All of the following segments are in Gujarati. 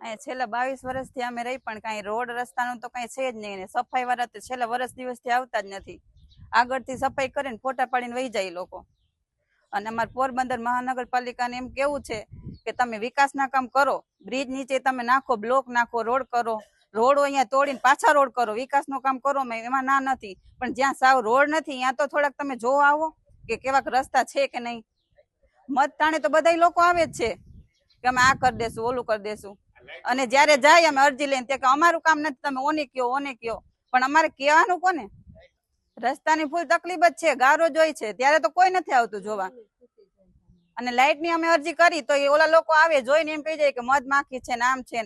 અહીંયા છેલ્લા બાવીસ વર્ષથી અમે રહી, પણ કાંઈ રોડ રસ્તાનું તો કાંઈ છે જ નહીં. સફાઈ વાળા તો છેલ્લા વર્ષ દિવસથી આવતા જ નથી. આગળથી સફાઈ કરીને ફોટા પાડીને વહી જાય લોકો. અને અમારે પોરબંદર મહાનગરપાલિકાને એમ કેવું છે કે તમે વિકાસના કામ કરો, બ્રિજ નીચે તમે નાખો, બ્લોક નાખો, રોડ કરો. રોડ અહીંયા તોડીને પાછા રોડ કરો. વિકાસનું કામ કરો મેં એમાં ના નથી. પણ જ્યાં સાવ રોડ નથી, ત્યાં તો થોડાક તમે જોવા આવો કે કેવાક રસ્તા છે કે નહીં. મત ટાણે તો બધા લોકો આવે જ છે કે અમે આ કરી દેશું, ઓલું કરી દેશું. અને જયારે જાય અમે અરજી લઈને ત્યાં કે અમારું કામ નથી તમે ઓને કયો ઓને કયો. પણ અમારે કહેવાનું કોને? રસ્તાની ફૂલ તકલીફ જ છે ગારો જોઈ છે. ત્યારે તો કોઈ નથી આવતું જોવા. અને લાઇટની અમે અરજી કરી તો એ ઓલા લોકો આવે જોઈને એમ કહી જાય કે મધ માખી છે ને આમ છે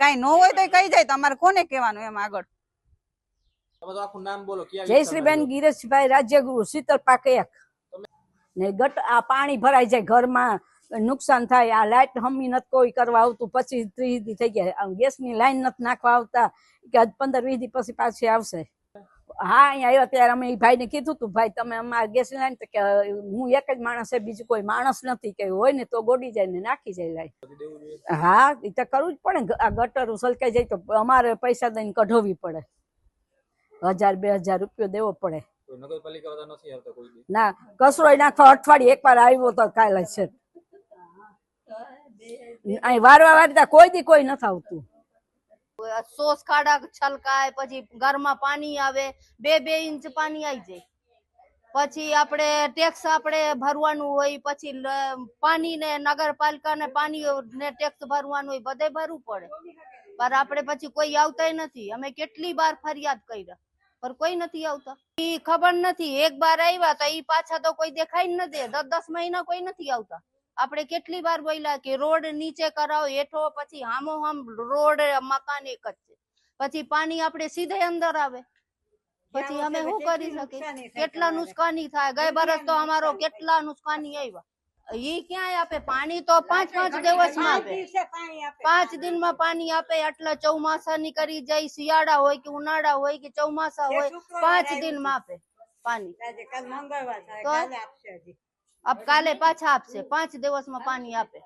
કઈ ન હોય તો કહી જાય તમારે કોને કહેવાનું એમ આગળ? તમારું આખું નામ બોલો ક્યાં જયશ્રીબેન ગિરીશભાઈ રાજ્યગુરુ શીતળ પાક એક ને ગટ આ પાણી ભરાઈ જાય ઘરમાં. નુકસાન થાય આ લાઇટ હમી નથી કોઈ કરવા આવતું. પછી ત્રીસ દી થઈ ગયા. ગેસની લાઈન નથી નાખવા આવતા કે આજ પંદર વીસ દી પછી પાછી આવશે. હા અહીંયા આવ્યા ત્યારે અમે એ ભાઈને કીધું તું ભાઈ તમે અમારા ગેસ લાઈન કે હું એક જ માણસ છે બીજું કોઈ માણસ નથી. કે હોય ને તો ગોડી જાય ને નાખી જાય લાઈન. હા એ તો કરવું જ પડે ને. આ ગટર સલકાઈ જાય તો અમારે પૈસા દઈને કઢાવવી પડે. હજાર બે હજાર રૂપિયો દેવો પડે. ના કસરો નાખવા અઠવાડિયે એક વાર આવ્યો તો કાલે છે. અહીં વારવા વારતા કોઈ દી કોઈ નથી આવતું. સોસ ખાડા છલકાય, પછી ઘરમાં પાણી આવે, બે બે ઇંચ પાણી આવી જાય. પછી આપણે ટેક્સ આપણે ભરવાનું હોય, પછી પાણી ને નગરપાલિકાને પાણી ને ટેક્સ ભરવાનું હોય, બધે ભરવું પડે. પણ આપણે પછી કોઈ આવતાય નથી. અમે કેટલી વાર ફરિયાદ કર્યા, પણ કોઈ નથી આવતા. ઈ ખબર નથી, એક બાર આવ્યા તો ઈ પાછા તો કોઈ દેખાય ન દે. દસ દસ મહિના કોઈ નથી આવતા. આપણે કેટલી વાર બોલ્યા કે રોડ નીચે કરાવો હેઠો પછી હામો હામ રોડ મકાન એક જ છે. પછી પાણી આપણે સીધે અંદર આવે. પછી અમે શું કરી શકીએ? કેટલા નુકસાની થાય? ગઈ વર્ષ તો અમારો કેટલા નુકસાની આવ્યા? ઈ ક્યાંય આપે? પાણી તો પાંચ પાંચ દિવસમાં આપે. પાંચ દિનમાં પાણી આપે એટલે ચોમાસા ની કરી જાય શિયાળા હોય કે ઉનાળા હોય કે ચોમાસા હોય પાંચ દિનમાં આપે પાણી. તો આપ કાલે પાછા આપશે. પાંચ દિવસમાં પાણી આપે.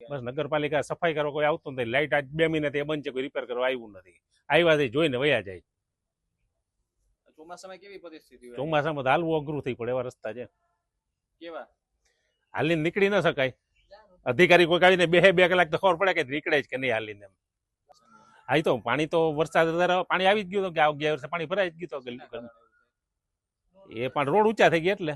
બસ નગરપાલિકા સફાઈ કરવા કોઈ આવતું નથી. લાઈટ આજ બે મહિનાથી બંધ છે કોઈ રિપેર કરવા આવ્યું નથી. આવ્યા છે જોઈને વયા જાય. ચોમાસામાં કેવી પરિસ્થિતિ ચોમાસામાં હાલવું અઘરું થઈ પડે એવા રસ્તા છે. કેવા? હાલી નીકળી ન શકાય. અધિકારી કોઈ આવીને બે બે કલાક તો ખબર પડે કે નીકળે જ કે નહીં હાલીને એમ. હા તો પાણી તો વરસાદ વધારે પાણી આવી જ ગયું કે આ ગયા વર્ષે પાણી ભરાઈ જ ગયું એ પણ રોડ ઊંચા થઈ ગયા એટલે.